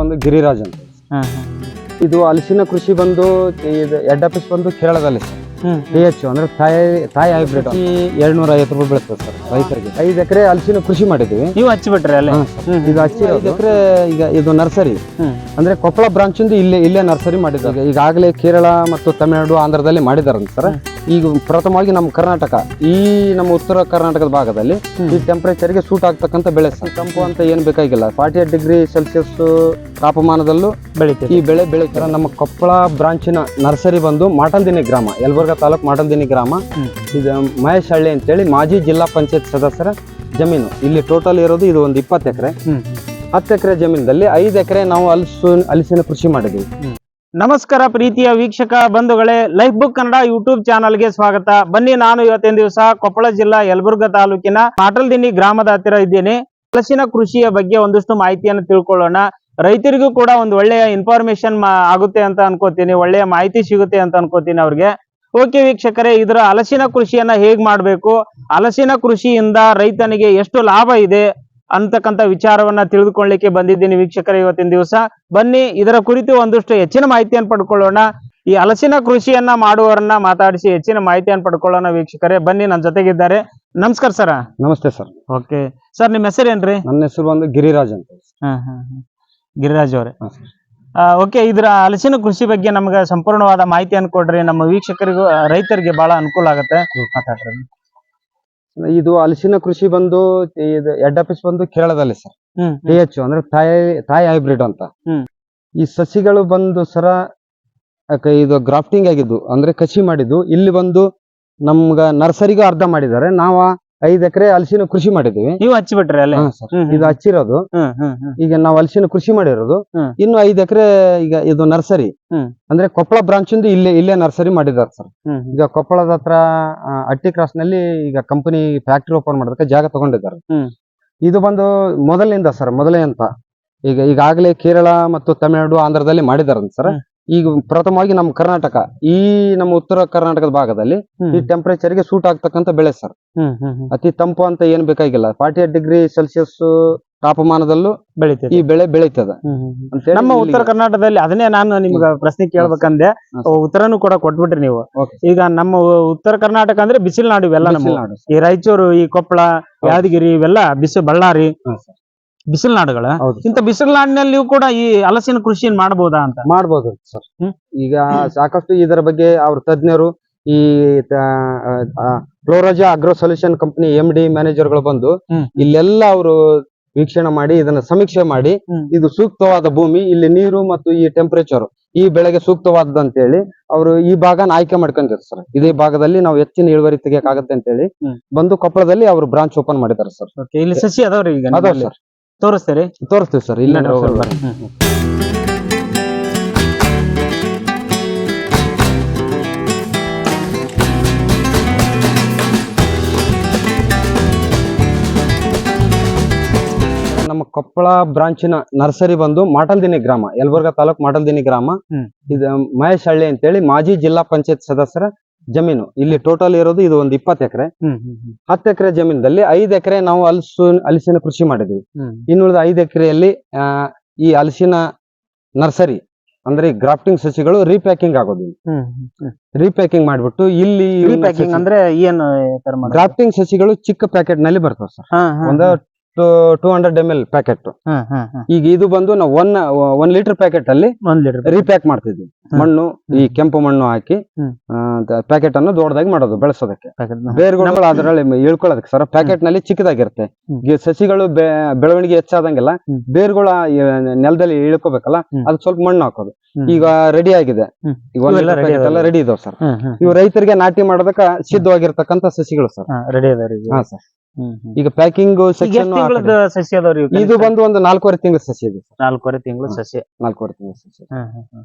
ಬಂದು ಗಿರಿರಾಜ್ ಅಂತ. ಇದು ಹಲಸಿನ ಕೃಷಿ ಬಂದು ಇದು ಹೆಡ್ ಆಫೀಸ್ ಬಂದು ಕೇರಳದಲ್ಲಿ ಸರ್. ಎಚ್ ಅಂದ್ರೆ ತಾಯಿ ತಾಯಿ ಹೈಬ್ರಿಡ್ ಎರಡ್ನೂರ ಐವತ್ತು ರೂಪಾಯಿ ಬೀಳುತ್ತೆ ಸರ್ ರೈತರಿಗೆ. ಐದು ಎಕರೆ ಹಲಸಿನ ಕೃಷಿ ಮಾಡಿದ್ವಿ ನೀವು ಹಚ್ಚಿಬಿಟ್ರೆ ಅಲ್ಲೇ? ಇದು ಹಚ್ಚಿ ಐದು ಎಕರೆ ಈಗ ಇದು ನರ್ಸರಿ. ಅಂದ್ರೆ ಕೊಪ್ಪಳ ಬ್ರಾಂಚ್ ಇಲ್ಲೇ ಇಲ್ಲೇ ನರ್ಸರಿ ಮಾಡಿದ್ದಾರೆ. ಈಗಾಗಲೇ ಕೇರಳ ಮತ್ತು ತಮಿಳುನಾಡು ಆಂಧ್ರದಲ್ಲಿ ಮಾಡಿದಾರಂತ ಸರ್. ಈಗ ಪ್ರಥಮವಾಗಿ ನಮ್ಮ ಕರ್ನಾಟಕ ಈ ನಮ್ಮ ಉತ್ತರ ಕರ್ನಾಟಕದ ಭಾಗದಲ್ಲಿ ಈ ಟೆಂಪರೇಚರ್ಗೆ ಸೂಟ್ ಆಗ್ತಕ್ಕಂಥ ಬೆಳೆ ತಂಪು ಅಂತ ಏನು ಬೇಕಾಗಿಲ್ಲ. ಫಾರ್ಟಿ ಏಟ್ ಡಿಗ್ರಿ ಸೆಲ್ಸಿಯಸ್ ತಾಪಮಾನದಲ್ಲೂ ಬೆಳೀತೀವಿ. ಈ ಬೆಳೆ ಬೆಳೀತಾರೆ. ನಮ್ಮ ಕೊಪ್ಪಳ ಬ್ರಾಂಚಿನ ನರ್ಸರಿ ಬಂದು ಮಾಟಲ್ದಿನಿ ಗ್ರಾಮ ಯಲಬುರ್ಗಾ ತಾಲೂಕು ಮಾಟಲ್ದಿನಿ ಗ್ರಾಮ. ಇದು ಮಹೇಶ್ ಹಳ್ಳಿ ಅಂತೇಳಿ ಮಾಜಿ ಜಿಲ್ಲಾ ಪಂಚಾಯತ್ ಸದಸ್ಯರ ಜಮೀನು. ಇಲ್ಲಿ ಟೋಟಲ್ ಇರೋದು ಇದು ಒಂದು ಇಪ್ಪತ್ತು ಎಕರೆ. ಹತ್ತು ಎಕರೆ ಜಮೀನದಲ್ಲಿ ಐದು ಎಕರೆ ನಾವು ಹಲಸು ಹಲಸಿನ ಕೃಷಿ ಮಾಡಿದ್ವಿ ನಮಸ್ಕಾರ ಪ್ರೀತಿಯ ವೀಕ್ಷಕ ಬಂಧುಗಳೇ ಲೈಫ್ ಬುಕ್ ಕನ್ನಡ ಯೂಟ್ಯೂಬ್ ಚಾನಲ್ಗೆ ಸ್ವಾಗತ. ಬನ್ನಿ, ನಾನು ಇವತ್ತಿನ ದಿವಸ ಕೊಪ್ಪಳ ಜಿಲ್ಲಾ ಯಲಬುರ್ಗ ತಾಲೂಕಿನ ಪಾಟಲ್ದಿನ್ನಿ ಗ್ರಾಮದ ಹತ್ತಿರ ಇದ್ದೇನೆ. ಹಲಸಿನ ಕೃಷಿಯ ಬಗ್ಗೆ ಒಂದಷ್ಟು ಮಾಹಿತಿಯನ್ನು ತಿಳ್ಕೊಳ್ಳೋಣ. ರೈತರಿಗೂ ಕೂಡ ಒಂದು ಒಳ್ಳೆಯ ಇನ್ಫಾರ್ಮೇಶನ್ ಆಗುತ್ತೆ ಅಂತ ಅನ್ಕೋತೀನಿ, ಒಳ್ಳೆಯ ಮಾಹಿತಿ ಸಿಗುತ್ತೆ ಅಂತ ಅನ್ಕೋತೀನಿ ಅವ್ರಿಗೆ. ಓಕೆ ವೀಕ್ಷಕರೇ, ಇದರ ಹಲಸಿನ ಕೃಷಿಯನ್ನ ಹೇಗ್ ಮಾಡಬೇಕು? ಹಲಸಿನ ಕೃಷಿಯಿಂದ ರೈತನಿಗೆ ಎಷ್ಟು ಲಾಭ ಇದೆ? ಅಂತಕ್ಕಂಥ ವಿಚಾರವನ್ನ ತಿಳಿದುಕೊಳ್ಳಿಕ್ಕೆ ಬಂದಿದ್ದೀನಿ ವೀಕ್ಷಕರ ಇವತ್ತಿನ ದಿವಸ. ಬನ್ನಿ ಇದರ ಕುರಿತು ಒಂದಷ್ಟು ಹೆಚ್ಚಿನ ಮಾಹಿತಿಯನ್ನು ಪಡ್ಕೊಳ್ಳೋಣ. ಈ ಹಲಸಿನ ಕೃಷಿಯನ್ನ ಮಾಡುವವರನ್ನ ಮಾತಾಡಿಸಿ ಹೆಚ್ಚಿನ ಮಾಹಿತಿಯನ್ನು ಪಡ್ಕೊಳ್ಳೋಣ ವೀಕ್ಷಕರೇ. ಬನ್ನಿ ನನ್ನ ಜೊತೆಗಿದ್ದಾರೆ. ನಮಸ್ಕಾರ ಸರ. ನಮಸ್ತೆ ಸರ್. ಓಕೆ. ಸರ್ ನಿಮ್ಮ ಹೆಸರೇನ್ರಿ? ನನ್ನ ಹೆಸರು ಬಂದು ಗಿರಿರಾಜ್ ಅಂತ. ಗಿರಿರಾಜ್ ಅವರೇ. ಹಾ, ಓಕೆ ಇದರ ಹಲಸಿನ ಕೃಷಿ ಬಗ್ಗೆ ನಮ್ಗೆ ಸಂಪೂರ್ಣವಾದ ಮಾಹಿತಿಯನ್ನು ಕೊಡ್ರಿ. ನಮ್ಮ ವೀಕ್ಷಕರಿಗೂ ರೈತರಿಗೆ ಬಹಳ ಅನುಕೂಲ ಆಗುತ್ತೆ. ಮಾತಾಡ್ರಿ. ಇದು ಹಲಸಿನ ಕೃಷಿ ಬಂದು ಇದು ಹೆಡ್ ಆಫೀಸ್ ಬಂದು ಕೇರಳದಲ್ಲಿ ಸರ್. ಟಿ ಎಚ್ ಅಂದ್ರೆ ತಾಯಿ ತಾಯಿ ಹೈಬ್ರಿಡ್ ಅಂತ. ಈ ಸಸಿಗಳು ಬಂದು ಸರ ಇದು ಗ್ರಾಫ್ಟಿಂಗ್ ಆಗಿದ್ದು ಅಂದ್ರೆ ಕಸಿ ಮಾಡಿದ್ದು ಇಲ್ಲಿ ಬಂದು ನಮ್ಗ ನರ್ಸರಿಗೂ ಅರ್ಧ ಮಾಡಿದ್ದಾರೆ. ನಾವು ಐದ್ ಎಕರೆ ಹಲಸಿನ ಕೃಷಿ ಮಾಡಿದೀವಿ ನೀವು ಹಚ್ಚಿಬಿಟ್ರಿ ಅಲ್ಲ ಹಾ, ಸರ್. ಹ್ಮ್, ಹ್ಮ್. ಇದು ಹಚ್ಚಿರೋದು ಹ್ಮ್ ಹ್ಮ್ ಹ್ಮ್ ಈಗ ನಾವು ಹಲಸಿನ ಕೃಷಿ ಮಾಡಿರೋದು ಹ್ಮ್. ಇನ್ನು ಐದ್ ಎಕರೆ ಈಗ ಇದು ನರ್ಸರಿ ಹ್ಮ್. ಅಂದ್ರೆ ಕೊಪ್ಪಳ ಬ್ರಾಂಚ್ ಇಂದ ಇಲ್ಲೇ ಇಲ್ಲೇ ನರ್ಸರಿ ಮಾಡಿದ್ದಾರೆ ಸರ್ ಹ್ಮ್ ಹ್ಮ್. ಈಗ ಕೊಪ್ಪಳದ ಹತ್ರ ಆ, ಅಟ್ಟಿ ಕ್ರಾಸ್ನಲ್ಲಿ ಈಗ ಕಂಪನಿ ಫ್ಯಾಕ್ಟರಿ ಓಪನ್ ಮಾಡೋದಕ್ಕೆ ಜಾಗ ತಗೊಂಡಿದ್ದಾರೆ ಹ್ಮ್. ಇದು ಬಂದು ಮೊದಲಿನಿಂದ ಸರ್ ಮೊದಲೇ ಅಂತ ಈಗ ಈಗಾಗಲೇ ಕೇರಳ ಮತ್ತು ತಮಿಳುನಾಡು ಆಂಧ್ರದಲ್ಲಿ ಮಾಡಿದಾರಂತ ಸರ್ ಹ್ಮ್. ಈಗ ಪ್ರಥಮವಾಗಿ ನಮ್ಮ ಕರ್ನಾಟಕ ಈ ನಮ್ಮ ಉತ್ತರ ಕರ್ನಾಟಕದ ಭಾಗದಲ್ಲಿ ಈ ಟೆಂಪರೇಚರ್ಗೆ ಸೂಟ್ ಆಗ್ತಕ್ಕಂತ ಬೆಳೆ ಸರ್. ಅತಿ ತಂಪು ಅಂತ ಏನ್ ಬೇಕಾಗಿಲ್ಲ. ಫಾರ್ಟಿ ಏಟ್ ಡಿಗ್ರಿ ಸೆಲ್ಸಿಯಸ್ ತಾಪಮಾನದಲ್ಲೂ ಬೆಳೀತದೆ ಈ ಬೆಳೆ ಬೆಳೀತದ. ನಮ್ಮ ಉತ್ತರ ಕರ್ನಾಟಕದಲ್ಲಿ ಅದನ್ನೇ ನಾನು ನಿಮ್ಗೆ ಪ್ರಶ್ನೆ ಕೇಳ್ಬೇಕಂದೆ ಉತ್ತರನು ಕೂಡ ಕೊಟ್ಬಿಟ್ರಿ ನೀವು. ಈಗ ನಮ್ಮ ಉತ್ತರ ಕರ್ನಾಟಕ ಅಂದ್ರೆ ಬಿಸಿಲ್ನಾಡು ಇವೆಲ್ಲ ನಮ್ಮ. ಈ ರಾಯಚೂರು ಈ ಕೊಪ್ಪಳ ಯಾದಗಿರಿ ಇವೆಲ್ಲ ಬಿಸಿ ಬಳ್ಳಾರಿ. ಬಿಸಿಲ್ನಾಡುಗಳ ಹೌದು ಇಂತ ಬಿಸಿಲ್ನಾಡಿನಲ್ಲಿ ಕೂಡ ಈ ಹಲಸಿನ ಕೃಷಿಯನ್ನು ಮಾಡಬಹುದಾ ಅಂತ ಮಾಡ್ಬೋದು ಸರ್ ಹ್ಮ್. ಈಗ ಸಾಕಷ್ಟು ಇದರ ಬಗ್ಗೆ ಅವ್ರ ತಜ್ಞರು ಈ Floraza Agro Solution company M D ಮ್ಯಾನೇಜರ್ಗಳು ಬಂದು ಹ್ಮ್. ಇಲ್ಲೆಲ್ಲ ಅವರು ವೀಕ್ಷಣೆ ಮಾಡಿ ಇದನ್ನ ಸಮೀಕ್ಷೆ ಮಾಡಿ ಹ್ಮ್. ಇದು ಸೂಕ್ತವಾದ ಭೂಮಿ ಇಲ್ಲಿ ನೀರು ಮತ್ತು ಈ ಟೆಂಪರೇಚರ್ ಈ ಬೆಳೆಗೆ ಸೂಕ್ತವಾದಂತ ಹೇಳಿ ಅವರು ಈ ಭಾಗನ ಆಯ್ಕೆ ಮಾಡ್ಕೊಂಡಿದ್ದಾರೆ ಸರ್ ಇದೇ ಭಾಗದಲ್ಲಿ ನಾವು ಹೆಚ್ಚಿನ ಇಳುವರಿ ತೆಗಿಯಕಾಗತ್ತೆ ಅಂತ ಹೇಳಿ ಹ್ಮ್. ಬಂದು ಕೊಪ್ಪಳದಲ್ಲಿ ಅವರು ಬ್ರಾಂಚ್ ಓಪನ್ ಮಾಡಿದ್ದಾರೆ ಸರ್ Okay, ಇಲ್ಲಿ ಸಸಿ ಅದಾವ್ರಿ ಈಗ ಅದಾವ ನಿಮ್ಮಲ್ಲಿ? ಸರ್ ತೋರಿಸ್ತೀರಿ ತೋರಿಸ್ತೀವಿ ಸರ್ ಇಲ್ಲ ಬರ್ರಿ. ನಮ್ಮ ಕೊಪ್ಪಳ ಬ್ರಾಂಚಿನ ನರ್ಸರಿ ಬಂದು ಮಾಟಲ್ದಿನಿ ಗ್ರಾಮ ಯಲಬುರ್ಗಾ ತಾಲೂಕು ಮಾಟಲ್ದಿನಿ ಗ್ರಾಮ. ಇದು ಮಹೇಶ್ ಹಳ್ಳಿ ಅಂತೇಳಿ ಮಾಜಿ ಜಿಲ್ಲಾ ಪಂಚಾಯತ್ ಸದಸ್ಯರ ಜಮೀನು ಇಲ್ಲಿ ಟೋಟಲ್ ಇರೋದು ಇದು ಒಂದು ಇಪ್ಪತ್ತು ಎಕರೆ. ಹತ್ತು ಎಕರೆ ಜಮೀನದಲ್ಲಿ ಐದು ಎಕರೆ ನಾವು ಹಲಸು ಹಲಸಿನ ಕೃಷಿ ಮಾಡಿದ್ವಿ. ಇನ್ನುಳಿದ ಐದು ಎಕರೆಯಲ್ಲಿ ಈ ಹಲಸಿನ ನರ್ಸರಿ ಅಂದ್ರೆ ಈ ಗ್ರಾಫ್ಟಿಂಗ್ ಸಸಿಗಳು ರೀಪ್ಯಾಕಿಂಗ್ ಆಗೋದು. ರೀಪ್ಯಾಕಿಂಗ್ ಮಾಡ್ಬಿಟ್ಟು ಇಲ್ಲಿ ಅಂದ್ರೆ ಏನು? ಗ್ರಾಫ್ಟಿಂಗ್ ಸಸಿಗಳು ಚಿಕ್ಕ ಪ್ಯಾಕೆಟ್ನಲ್ಲಿ ಬರ್ತವೆ ಸರ್ ಒಂದು two hundred M L packet. ಈಗ ಇದು ಬಂದು ನಾವು ಒನ್ ಒನ್ ಲೀಟರ್ ಪ್ಯಾಕೆಟ್ ಅಲ್ಲಿ ಒಂದ್ ಲೀಟರ್ ರೀಪ್ಯಾಕ್ ಮಾಡ್ತಿದ್ವಿ. ಮಣ್ಣು ಈ ಕೆಂಪು ಮಣ್ಣು ಹಾಕಿ ಪ್ಯಾಕೆಟ್ ಅನ್ನು ದೊಡ್ಡದಾಗಿ ಮಾಡೋದು ಬೆಳೆಸೋದಕ್ಕೆ. ಬೇರುಗಳು ಅದರಲ್ಲಿ ಇಳ್ಕೊಳ್ಳೋದಕ್ಕೆ. ಸರ್ ಪ್ಯಾಕೆಟ್ನಲ್ಲಿ ಚಿಕ್ಕದಾಗಿರುತ್ತೆ. ಸಸಿಗಳು ಬೆಳವಣಿಗೆ ಹೆಚ್ಚಾದಂಗೆಲ್ಲ. ಬೇರುಗಳು ನೆಲದಲ್ಲಿ ಇಳ್ಕೋಬೇಕಲ್ಲ ಅದ್ ಅದಕ್ಕೆ ಸ್ವಲ್ಪ ಮಣ್ಣು ಹಾಕೋದು. ಈಗ ರೆಡಿ ಆಗಿದೆ. ಈಗ ಎಲ್ಲ ರೆಡಿ ಇದಾವೆ ಸರ್. ಇವು ರೈತರಿಗೆ ನಾಟಿ ಮಾಡೋದಕ್ಕ ಸಿದ್ಧವಾಗಿರ್ತಕ್ಕಂಥ ಸಸಿಗಳು ಸರ್. Ready sir. ಈಗ ಪ್ಯಾಕಿಂಗ್ ಸೆಕ್ಷನ್ ತಿಂಗಳದ ಸಸಿ ಅದಾವ್ರಿ? ಇದು ಬಂದು ಒಂದು ನಾಲ್ಕೂವರೆ ತಿಂಗಳ ಸಸಿ ಇದೆ ಸರ್ ನಾಲ್ಕೂವರೆ ತಿಂಗಳು ಹ್ಮ್. ಸಸಿ ನಾಲ್ಕೂವರೆ ತಿಂಗಳ ಸಸಿ ಹ್ಮ್, ಹ್ಮ್, ಹ್ಮ್.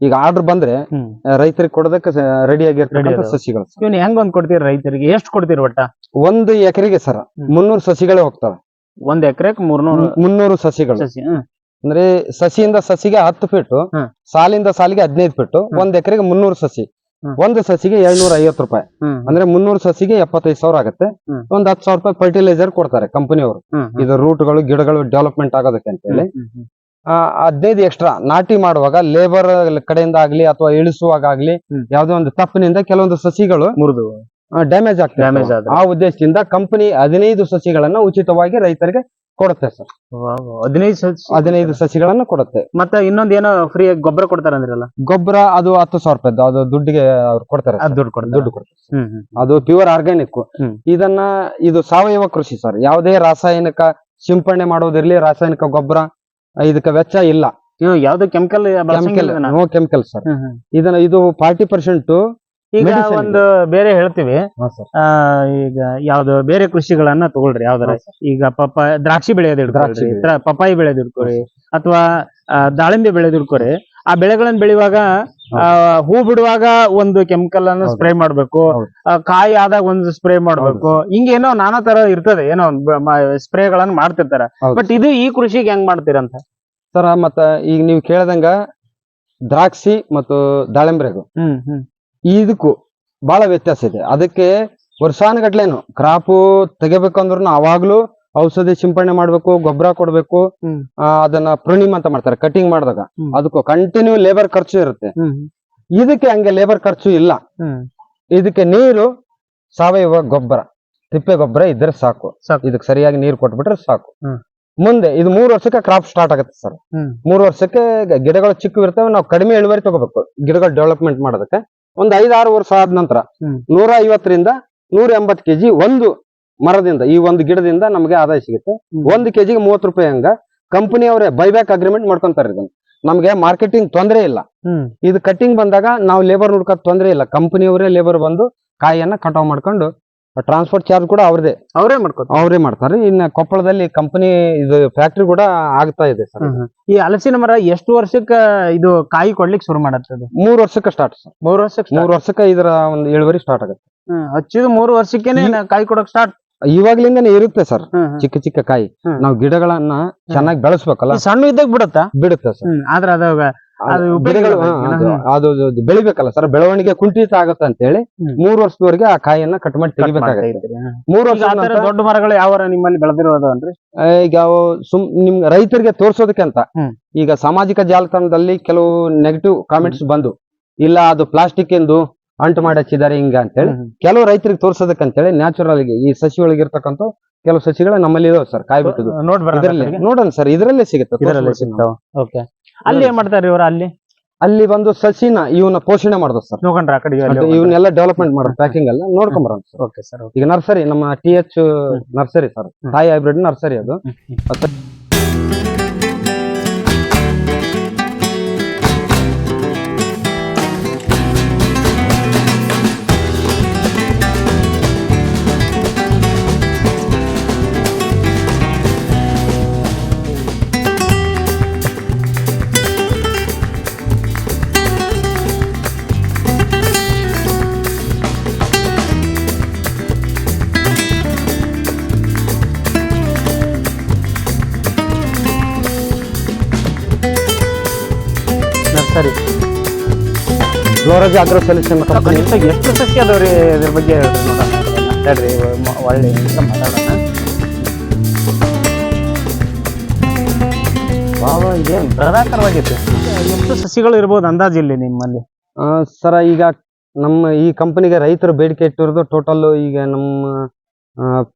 ಈಗ ಆರ್ಡರ್ ಬಂದ್ರೆ ಹ್ಮ್. ಆ, ರೈತರಿಗೆ ಕೊಡೋದಕ್ಕೆ ರೆಡಿ Ready ಆಗಿರ್ತಕ್ಕಂಥ ಅದಾವ. ಸಸಿಗಳು ಇವನ್ ಇವ್ನ ಹೆಂಗ್ ಒಂದ್ ಕೊಡ್ತೀರಿ ರೈತರಿಗೆ ಎಷ್ಟ್ ಕೊಡ್ತೀರಿ ಒಟ್ಟ ಒಂದು ಎಕರೆಗೆ ಸರ್. ಮುನ್ನೂರು ಸಸಿಗಳೇ ಹೋಗ್ತವೆ ಒಂದ್ ಎಕರೆಕ್ ಮೂರ್ನೂರು ಮುನ್ನೂರು ಸಸಿಗಳು ಸಸಿ ಹ್ಮ್. ಅಂದ್ರೆ ಸಸಿಯಿಂದ ಸಸಿಗೆ ಹತ್ತು ಫೀಟ್. ಸಾಲಿಂದ ಸಾಲಿಗೆ ಹದಿನೈದು ಫೀಟ್ ಒಂದ್ ಎಕರೆಗೆ ಮುನ್ನೂರು ಸಸಿ. ಒಂದು ಸಸಿಗೆ ಏಳ್ನೂರ ಐವತ್ತು ರೂಪಾಯಿ ಅಂದ್ರೆ ಮುನ್ನೂರು ಸಸಿಗೆ ಎಪ್ಪತ್ತೈದು ಸಾವಿರ ಆಗುತ್ತೆ. ಒಂದ್ ಹತ್ತು ಸಾವಿರ ರೂಪಾಯಿ ಫರ್ಟಿಲೈಸರ್ ಕೊಡ್ತಾರೆ ಕಂಪನಿಯವರು ಅವರು. ಹ್ಮ್. ಇದು ರೂಟ್ಗಳು ಗಿಡಗಳು ಡೆವಲಪ್ಮೆಂಟ್ ಆಗೋದಕ್ಕೆ ಅಂತ ಹೇಳಿ. ಹದಿನೈದು ಎಕ್ಸ್ಟ್ರಾ ನಾಟಿ ಮಾಡುವಾಗ ಲೇಬರ್ ಕಡೆಯಿಂದ ಆಗ್ಲಿ ಅಥವಾ ಇಳಿಸುವಾಗ ಆಗ್ಲಿ. ಯಾವ್ದೋ ಒಂದು ತಪ್ಪಿನಿಂದ ಕೆಲವೊಂದು ಸಸಿಗಳು ಮುರಿದು ಡ್ಯಾಮೇಜ್ ಆಗ್ತದೆ. ಆ ಉದ್ದೇಶದಿಂದ ಕಂಪನಿ ಹದಿನೈದು ಸಸಿಗಳನ್ನ ಉಚಿತವಾಗಿ ರೈತರಿಗೆ ಕೊಡುತ್ತೆ ಸರ್. ಹದಿನೈದು ಸಸಿ ಹದಿನೈದು ಸಸಿಗಳನ್ನ ಕೊಡುತ್ತೆ. ಮತ್ತೆ ಇನ್ನೊಂದ್ ಏನೋ ಫ್ರೀ ಗೊಬ್ಬರ ಕೊಡ್ತಾರ ಅಂದ್ರಲ್ಲ? ಗೊಬ್ಬರ ಅದು ಹತ್ತು ಸಾವಿರ ರೂಪಾಯಿ ಅದು ದುಡ್ಡಿಗೆ ಅವ್ರು ಕೊಡ್ತಾರೆ ಅದ್. ದುಡ್ಡು ಕೊಡ್ತಾರೆ. ದುಡ್ಡು ಕೊಡ್ತಾರೆ ಹ್ಮ್ ಹ್ಮ್ ಅದು ಪ್ಯೂರ್ ಆರ್ಗ್ಯಾನಿಕ್ ಹ್ಮ್. ಇದನ್ನ ಇದು ಸಾವಯವ ಕೃಷಿ ಸರ್. ಯಾವುದೇ ರಾಸಾಯನಿಕ ಸಿಂಪಡಣೆ ಮಾಡೋದಿರ್ಲಿ ರಾಸಾಯನಿಕ ಗೊಬ್ಬರ ಇದಕ್ಕೆ ವೆಚ್ಚ ಇಲ್ಲ. ಇವು ಯಾವ್ದು chemical chemical no chemical sir. ಇದನ್ನ ಇದು ಫಾರ್ಟಿ ಪರ್ಸೆಂಟ್ ಈಗ ಒಂದು ಬೇರೆ ಹೇಳ್ತೀವಿ. ಆ, ಈಗ ಯಾವ್ದು ಬೇರೆ ಕೃಷಿಗಳನ್ನ ತಗೊಳ್ರಿ ಯಾವ್ದಾರ. ಈಗ ಪಪ್ಪ ದ್ರಾಕ್ಷಿ ಬೆಳೆಯೋದು ಬೆಳೆ. ಪಪ್ಪಾಯಿ ಬೆಳೆಯೋದು ಇಡ್ಕೊರಿ ಅಥವಾ ದಾಳಿಂಬೆ ಬೆಳೆದು ಹಿಡ್ಕೊರಿ ಆ ಬೆಳೆಗಳನ್ನ ಬೆಳೆಯುವಾಗ ಆ, ಹೂ ಬಿಡುವಾಗ ಒಂದು ಕೆಮಿಕಲ್ ಅನ್ನು ಸ್ಪ್ರೇ ಮಾಡ್ಬೇಕು. ಕಾಯಿ ಆದಾಗ ಒಂದು ಸ್ಪ್ರೇ ಮಾಡ್ಬೇಕು. ಹಿಂಗೇನೋ ನಾನಾ ತರ ಇರ್ತದೆ ಏನೋ ಸ್ಪ್ರೇಗಳನ್ನ ಮಾಡ್ತಿರ್ತಾರ. ಬಟ್ ಇದು ಈ ಕೃಷಿಗೆ ಹೆಂಗ್ ಮಾಡ್ತೀರಂತ? ಸರ್ ಮತ್ತ ಈಗ ನೀವು ಕೇಳ್ದಂಗ ದ್ರಾಕ್ಷಿ ಮತ್ತು ದಾಳಿಂಬ್ರೆಗೂ ಹ್ಮ್. ಇದಕ್ಕೂ ಬಹಳ ವ್ಯತ್ಯಾಸ ಇದೆ. ಅದಕ್ಕೆ ವರ್ಷಾನುಗಟ್ಲೆನು ಕ್ರಾಪು ತೆಗಿಬೇಕಂದ್ರೂ ಅವಾಗ್ಲೂ ಔಷಧಿ ಸಿಂಪಡಣೆ ಮಾಡ್ಬೇಕು ಗೊಬ್ಬರ ಕೊಡ್ಬೇಕು ಅದನ್ನ ಪ್ರಣಿಮ್ ಅಂತ ಮಾಡ್ತಾರೆ ಕಟಿಂಗ್ ಮಾಡಿದಾಗ. ಅದಕ್ಕೂ ಕಂಟಿನ್ಯೂ ಲೇಬರ್ ಖರ್ಚು ಇರುತ್ತೆ. ಇದಕ್ಕೆ ಹಂಗೆ ಲೇಬರ್ ಖರ್ಚು ಇಲ್ಲ. ಇದಕ್ಕೆ ನೀರು ಸಾವಯವ ಗೊಬ್ಬರ ತಿಪ್ಪೆ ಗೊಬ್ಬರ ಇದ್ರೆ ಸಾಕು. ಇದಕ್ಕೆ ಸರಿಯಾಗಿ ನೀರು ಕೊಟ್ಬಿಟ್ರೆ ಸಾಕು. ಮುಂದೆ ಇದು ಮೂರು ವರ್ಷಕ್ಕೆ ಕ್ರಾಪ್ ಸ್ಟಾರ್ಟ್ ಆಗುತ್ತೆ ಸರ್. ಮೂರು ವರ್ಷಕ್ಕೆ ಗಿಡಗಳು ಚಿಕ್ಕ ಇರ್ತವೆ ನಾವು ಕಡಿಮೆ ಇಳುವರಿ ತಗೋಬೇಕು. ಗಿಡಗಳು ಡೆವಲಪ್ಮೆಂಟ್ ಮಾಡೋದಕ್ಕೆ. ಒಂದು ಐದಾರು ವರ್ಷ ಆದ ನಂತರ. ನೂರ ಐವತ್ತರಿಂದ ನೂರ ಎಂಬತ್ತು ಕೆಜಿ ಒಂದು ಮರದಿಂದ ಈ ಒಂದು ಗಿಡದಿಂದ ನಮಗೆ ಆದಾಯ ಸಿಗುತ್ತೆ. ಒಂದು ಕೆಜಿಗೆ ಮೂವತ್ತು ರೂಪಾಯಿ ಹಂಗ ಕಂಪನಿಯವರೇ ಬೈಬ್ಯಾಕ್ ಅಗ್ರಿಮೆಂಟ್ ಮಾಡ್ಕೊಂತಾರೆ ಇದನ್ನ. ನಮಗೆ ಮಾರ್ಕೆಟಿಂಗ್ ತೊಂದರೆ ಇಲ್ಲ. ಇದು ಕಟ್ಟಿಂಗ್ ಬಂದಾಗ ನಾವು ಲೇಬರ್ ಹುಡ್ಕೋದ್ ತೊಂದರೆ ಇಲ್ಲ. ಕಂಪನಿಯವರೇ ಲೇಬರ್ ಬಂದು ಕಾಯಿಯನ್ನ ಕಟಾವ್ ಮಾಡ್ಕೊಂಡು ಟ್ರಾನ್ಸ್ಪೋರ್ಟ್ ಚಾರ್ಜ್ ಕೂಡ ಅವ್ರದೇ. ಅವರೇ ಮಾಡ್ಕೊತಾರೆ. ಅವರೇ ಮಾಡ್ತಾರೆ. ಇನ್ನ ಕೊಪ್ಪಳದಲ್ಲಿ ಕಂಪನಿ ಇದು ಫ್ಯಾಕ್ಟ್ರಿ ಕೂಡ ಆಗ್ತಾ ಇದೆ ಸರ್. ಈ ಹಲಸಿನ ಮರ ಎಷ್ಟು ವರ್ಷಕ್ಕ ಇದು ಕಾಯಿ ಕೊಡ್ಲಿಕ್ಕೆ ಶುರು ಮಾಡತ್ತೆ ಅದು? ಮೂರು ವರ್ಷಕ್ಕೆ ಸ್ಟಾರ್ಟ್ ಸರ್. ಮೂರು ವರ್ಷಕ್ಕೆ ಮೂರು ವರ್ಷಕ್ಕೆ ಇದರ ಒಂದು ಇಳುವರಿ ಸ್ಟಾರ್ಟ್ ಆಗುತ್ತೆ. ಹಚ್ಚಿದ ಮೂರು ವರ್ಷಕ್ಕೇನೆ ಕಾಯಿ ಕೊಡಕ್ ಸ್ಟಾರ್ಟ್ ಇವಾಗ್ಲಿಂದನೇ ಇರುತ್ತೆ ಸರ್. ಚಿಕ್ಕ ಚಿಕ್ಕ ಕಾಯಿ. ನಾವು ಗಿಡಗಳನ್ನ ಚೆನ್ನಾಗಿ ಬೆಳೆಸ್ಬೇಕಲ್ಲ? ಸಣ್ಣ ಇದ್ದಾಗ ಬಿಡುತ್ತಾ? ಬಿಡುತ್ತೆ ಸರ್. ಆದ್ರೆ ಅದಾಗ ಗಿಡಗಳು ಅದು- ಬೆಳಿಬೇಕಲ್ಲ ಸರ್? ಬೆಳವಣಿಗೆ ಕುಂಠಿತ ಆಗುತ್ತೆ ಅಂತ ಹೇಳಿ ಮೂರ್ ವರ್ಷದವರೆಗೆ ಆ ಕಾಯಿಯನ್ನ ಕಟ್ ಮಾಡಿ ತೆಗಿಬೇಕಾಗುತ್ತೆ. ಮೂರು ವರ್ಷ ದೊಡ್ಡ ಮರಗಳು ಯಾವ ನಿಮ್ಮಲ್ಲಿ ಬೆಳೆದಿರೋದ್ರಿ ಈಗ ಸುಮ್ ನಿಮ್ ರೈತರಿಗೆ ತೋರ್ಸೋದಕ್ಕೆ ಅಂತ. ಈಗ ಸಾಮಾಜಿಕ ಜಾಲತಾಣದಲ್ಲಿ ಕೆಲವು ನೆಗೆಟಿವ್ ಕಾಮೆಂಟ್ಸ್ ಬಂದು ಇಲ್ಲ ಅದು ಪ್ಲಾಸ್ಟಿಕ್ ಎಂದು ಅಂಟು ಮಾಡಿ ಹಚ್ಚಿದ್ದಾರೆ ಹಿಂಗ ಅಂತೇಳಿ ಕೆಲವು ರೈತರಿಗೆ ತೋರ್ಸೋದಕ್ಕೆ ಅಂತೇಳಿ ನ್ಯಾಚುರಲ್ ಆಗಿ ಈ ಸಸಿ ಒಳಗಿರ್ತಕ್ಕಂಥ ಕೆಲವು ಸಸಿಗಳು ನಮ್ಮಲ್ಲಿ ಇದಾವೆ ಸರ್ ಕಾಯಿ ಇದರಲ್ಲಿ ನೋಡೋಣ ಸರ್ ಇದರಲ್ಲೇ ಸಿಗುತ್ತೆ ಅಲ್ಲಿ ಏನ್ ಮಾಡ್ತಾರೆ ಇವರು ಅಲ್ಲಿ. ಅಲ್ಲಿ ಬಂದು ಸಸಿನ ಇವನ್ನ ಪೋಷಣೆ ಮಾಡೋದು ಸರ್. ನೋಡ್ಕೊಂಡ್ರ ಆ ಕಡೆ ಇವನ್ನೆಲ್ಲ ಡೆವಲಪ್ಮೆಂಟ್ ಮಾಡೋದು ಪ್ಯಾಕಿಂಗ್ ಎಲ್ಲ ಬರೋಣ ಸರ್. ಓಕೆ ಸರ್ ಈಗ ನರ್ಸರಿ ನಮ್ಮ ಟಿ ಎಚ್ ನರ್ಸರಿ ಸರ್. ತಾಯಿ ಹೈಬ್ರಿಡ್ ನರ್ಸರಿ ಅದು. ಫ್ಲೋರಜ್ ಆಗ್ರೋ ಸೊಲ್ಯೂಷನ್ ಕಂಪನಿ ಎಷ್ಟು ಸಸಿ ಅದಾವ್ರಿ ಇದ್ರ ಬಗ್ಗೆ ಹೇಳ್ರಿ ಮಾತಾಡ್ರಿ ಒಳ್ಳೆ ಮಾತಾಡೋಣ. ಎಷ್ಟು ಸಸಿಗಳು ಇರ್ಬೋದು ಅಂದಾಜು ಇಲ್ಲಿ ನಿಮ್ಮಲ್ಲಿ? ಸರ ಈಗ ನಮ್ಮ ಈ ಕಂಪನಿಗೆ ರೈತರು ಬೇಡಿಕೆ ಇಟ್ಟಿರೋದು ಟೋಟಲ್ ಈಗ ನಮ್ಮ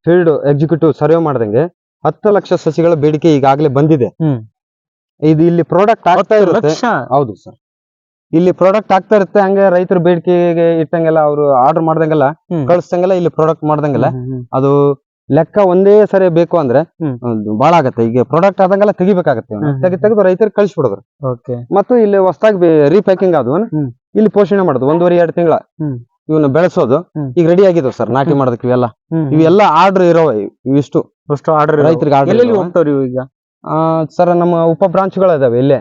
ಫೀಲ್ಡ್ ಎಕ್ಸಿಕ್ಯೂಟಿವ್ ಸರ್ವೆ ಮಾಡ್ದಂಗೆ ಹತ್ತು ಲಕ್ಷ ಸಸಿಗಳ ಬೇಡಿಕೆ ಈಗಾಗಲೇ ಬಂದಿದೆ. ಇದು ಇಲ್ಲಿ ಪ್ರಾಡಕ್ಟ್ ಆಗ್ತಾ ಇರುತ್ತೆ. ಹೌದು ಸರ್. ಇಲ್ಲಿ ಪ್ರಾಡಕ್ಟ್ ಆಗ್ತಾ ಇರುತ್ತೆ ಹಂಗೆ ರೈತರ ಬೇಡಿಕೆಗೆ ಇಟ್ಟಂಗೆಲ್ಲ ಅವರು ಆರ್ಡರ್ ಮಾಡ್ದಂಗೆಲ್ಲ. ಕಳಿಸ್ದಂಗೆಲ್ಲ ಇಲ್ಲಿ ಪ್ರಾಡಕ್ಟ್ ಮಾಡ್ದಂಗೆಲ್ಲ ಅದು ಲೆಕ್ಕ ಒಂದೇ ಸರಿ ಬೇಕು ಅಂದ್ರೆ. ಬಾಳ ಆಗತ್ತೆ. ಈಗ ಪ್ರಾಡಕ್ಟ್ ಆದಂಗೆಲ್ಲ ತೆಗಿಬೇಕಾಗತ್ತೆ. ತೆಗಿ ತೆಗೆದು ರೈತರು ಕಳಿಸ್ಬಿಡೋದು ಮತ್ತು ಇಲ್ಲಿ ಹೊಸದಾಗಿ ರೀಪ್ಯಾಕಿಂಗ್ ಆದವು ಇಲ್ಲಿ ಪೋಷಣೆ ಮಾಡೋದು ಒಂದೂವರೆ ಎರಡು ತಿಂಗಳ. ಇವನ್ನ ಬೆಳೆಸೋದು ಈಗ ರೆಡಿ ಆಗಿದ್ವು ಸರ್ ನಾಟಿ ಮಾಡೋದಕ್ಕೆ ಇವೆಲ್ಲ. ಇವೆಲ್ಲ ಆರ್ಡರ್ ಇರೋ ಇವಿಷ್ಟು. ಆರ್ಡರ್ ರೈತರಿಗೆ ಆರ್ಡರ್ ಹೋಗ್ತಾವ್ರಿ ಈಗ? ಸರ್ ನಮ್ಮ ಉಪ ಬ್ರಾಂಚ್ಗಳು ಇದಾವೆ ಇಲ್ಲೇ.